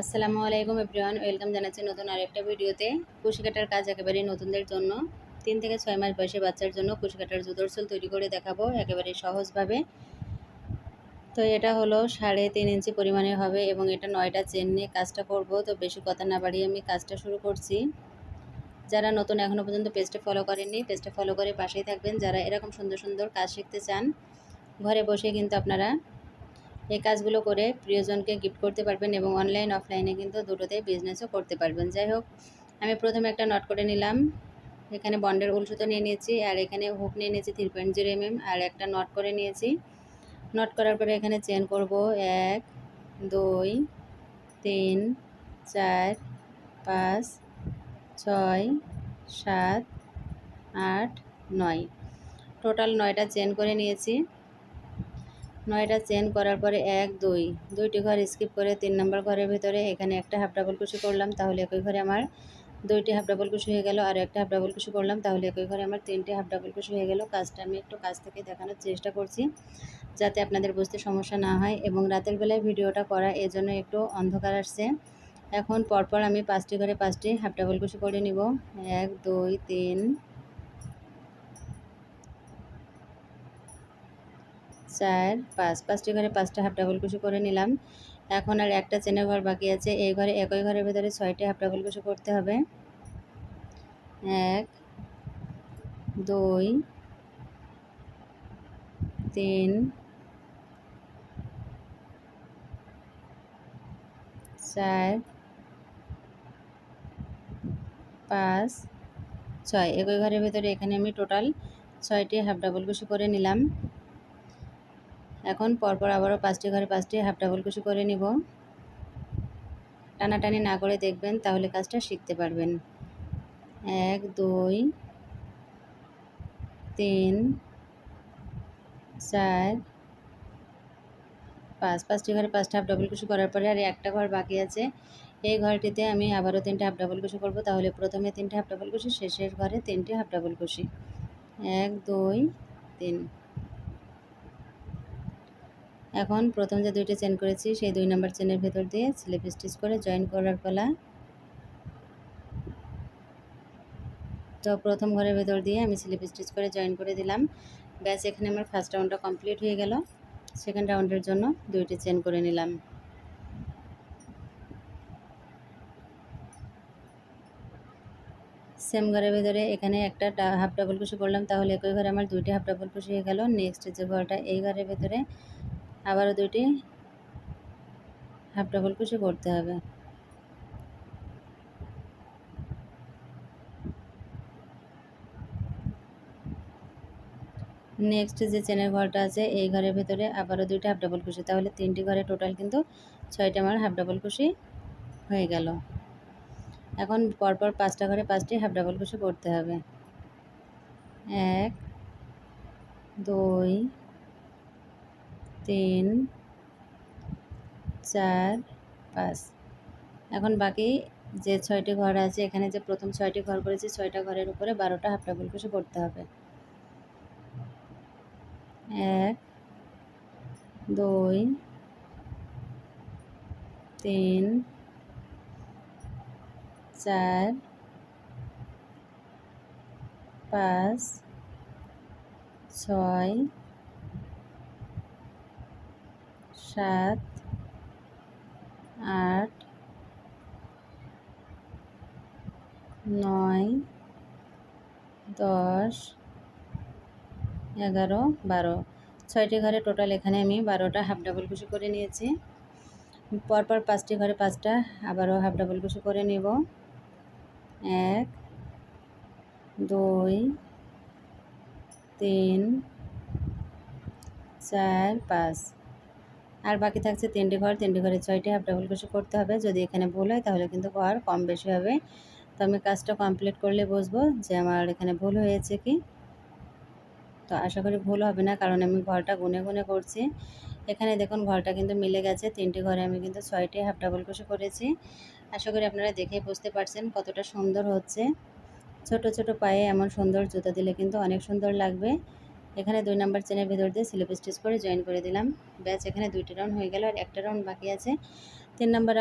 আসসালামু আলাইকুম everyone, welcome জানাচ্ছি নতুন আরেকটা ভিডিওতে। কুশি কাটার কাজ একেবারে নতুনদের জন্য। তিন থেকে ছয় মাস বয়সী বাচ্চার জন্য কুশি কাটার জুতোর সোল তৈরি করে দেখাবো একেবারে সহজভাবে। তো এটা হলো সাড়ে তিন ইঞ্চি পরিমাণে হবে এবং এটা নয়টা চেন নিয়ে কাজটা করব। তো বেশি কথা না বাড়িয়ে আমি কাজটা শুরু করছি। যারা নতুন এখনও পর্যন্ত পেজটা ফলো করেননি, পেজটা ফলো করে পাশেই থাকবেন। যারা এরকম সুন্দর সুন্দর কাজ শিখতে চান, ঘরে বসে কিন্তু আপনারা এই কাজগুলো করে প্রিয়জনকে গিফট করতে পারবেন এবং অনলাইন অফলাইনে কিন্তু দুটোতেই বিজনেসও করতে পারবেন। যাই হোক, আমি প্রথমে একটা নট করে নিলাম। এখানে বন্ডের উল সুতো নিয়ে নিয়েছি আর এখানে হুক নিয়ে নিয়েছি থ্রি পয়েন্ট জিরো এমএম আর একটা নট করে নিয়েছি। নট করার পরে এখানে চেন করব এক, দুই, তিন, চার, পাঁচ, ছয়, সাত, আট, নয়। টোটাল নয়টা চেন করে নিয়েছি। নয়টা চেন করার পরে এক, দুই, দুইটি ঘর স্কিপ করে তিন নম্বর ঘরের ভিতরে এখানে একটা হাফ ডাবল কুশি করলাম, তাহলে একই ঘরে আমার দুইটি হাফ ডাবল কুশি হয়ে গেল, আর একটা হাফ ডাবল কুশি করলাম, তাহলে একই ঘরে আমার তিনটি হাফ ডাবল কুশি হয়ে গেল। কাজটা আমি একটু কাজ থেকে দেখানোর চেষ্টা করছি, যাতে আপনাদের বুঝতে সমস্যা না হয় এবং রাতের বেলায় ভিডিওটা করা এজন্য একটু অন্ধকার আসছে। এখন পরপর আমি পাঁচটি ঘরে পাঁচটি হাফ ডাবল কুশি করে নিব। এক, দুই, তিন চার, পাঁচ, পাঁচটি ঘরে পাঁচটা হাফ ডাবল কুশি করে নিলাম। এখন আর একটা চেনের ঘর বাকি আছে। এই ঘরে, একই ঘরের ভেতরে ছয়টি হাফ ডাবল কুশি করতে হবে। এক, দুই, তিন, চার, পাঁচ, ছয়। একই ঘরের ভেতরে এখানে আমি টোটাল ছয়টি হাফ ডাবল কুশি করে নিলাম। এখন পরপর আবারও পাঁচটি ঘরে পাঁচটি হাফ ডাবল কুশি করে নিব। টানাটানি না করে দেখবেন, তাহলে কাজটা শিখতে পারবেন। এক, দুই, তিন, চার, পাঁচ। পাঁচটি ঘরে পাঁচটা হাফ ডাবল কুশি করার পরে আর একটা ঘর বাকি আছে। এই ঘরটিতে আমি আবারও তিনটে হাফ ডাবল কুশি করব, তাহলে প্রথমে তিনটে হাফ ডাবল কুশি, শেষের ঘরে তিনটে হাফ ডাবল কুশি। এক, দুই, তিন। এখন প্রথম যে দুইটি চেন করেছি, সেই দুই নম্বর চেনের ভেতর দিয়ে স্লিপ স্টিচ করে জয়েন করার পালা। তো প্রথম ঘরের ভেতর দিয়ে আমি স্লিপ স্টিচ করে জয়েন করে দিলাম। ব্যাস, এখানে আমার ফার্স্ট রাউন্ডটা কমপ্লিট হয়ে গেল। সেকেন্ড রাউন্ডের জন্য দুইটি চেন করে নিলাম। সেম ঘরের ভেতরে এখানে একটা হাফ ডাবল কুশি করলাম, তাহলে একই ঘরে আমার দুইটি হাফ ডাবল কুশি হয়ে গেল। নেক্সট যে ঘরটা, এই ঘরের ভেতরে আবারও দুইটি হাফ ডাবল কুশি করতে হবে। নেক্সট যে চেনের ঘরটা আছে, এই ঘরের ভেতরে আবারও দুইটা হাফ ডাবল কুশি তাহলে তিনটি ঘরে টোটাল কিন্তু ছয়টা আমার হাফ ডাবল কুশি হয়ে গেল। এখন পরপর পাঁচটা ঘরে পাঁচটি হাফ ডাবল কুশি করতে হবে। এক, দুই তিন, চার, পাঁচ। এখন বাকি যে ছয়টি ঘর আছে, এখানে যে প্রথম ছয়টি ঘর করেছি, ছয়টা ঘরের উপরে বারোটা হাফ ডাবল কুশি করতে হবে। এক, দুই, তিন, চার, পাঁচ, ছয় সাত, আট, নয়, দশ, এগারো, বারো। ছয়টি ঘরে টোটাল এখানে আমি বারোটা হাফ ডাবল কুশি করে নিয়েছি। পরপর পাঁচটি ঘরে পাঁচটা আবারও হাফ ডাবল কুশি করে নেব। এক, দুই, তিন, চার, পাঁচ। আর বাকি থাকছে তিনটি ঘর, তিনটি ঘরে ছয়টি হাফ ডাবল কুশি করতে হবে। যদি এখানে ভুল হয় তাহলে কিন্তু ঘর কম বেশি হবে। তো আমি কাজটা কমপ্লিট করলে বুঝব যে আমার এখানে ভুল হয়েছে কি। তো আশা করি ভুল হবে না, কারণ আমি ঘরটা গুনে গুনে করছি। এখানে দেখুন ঘরটা কিন্তু মিলে গেছে, তিনটি ঘরে আমি কিন্তু ছয়টি হাফ ডাবল কুশি করেছি। আশা করি আপনারা দেখে বুঝতে পারছেন কতটা সুন্দর হচ্ছে। ছোট ছোট পায়ে এমন সুন্দর জুতো দিলে কিন্তু অনেক সুন্দর লাগবে। এখানে দুই নাম্বার চেনের ভেতর দিয়ে স্লিপ স্টিচ করে জয়েন করে দিলাম। ব্যাচ এখানে দুইটা রাউন্ড হয়ে গেল আর একটা রাউন্ড বাকি আছে। তিন নাম্বার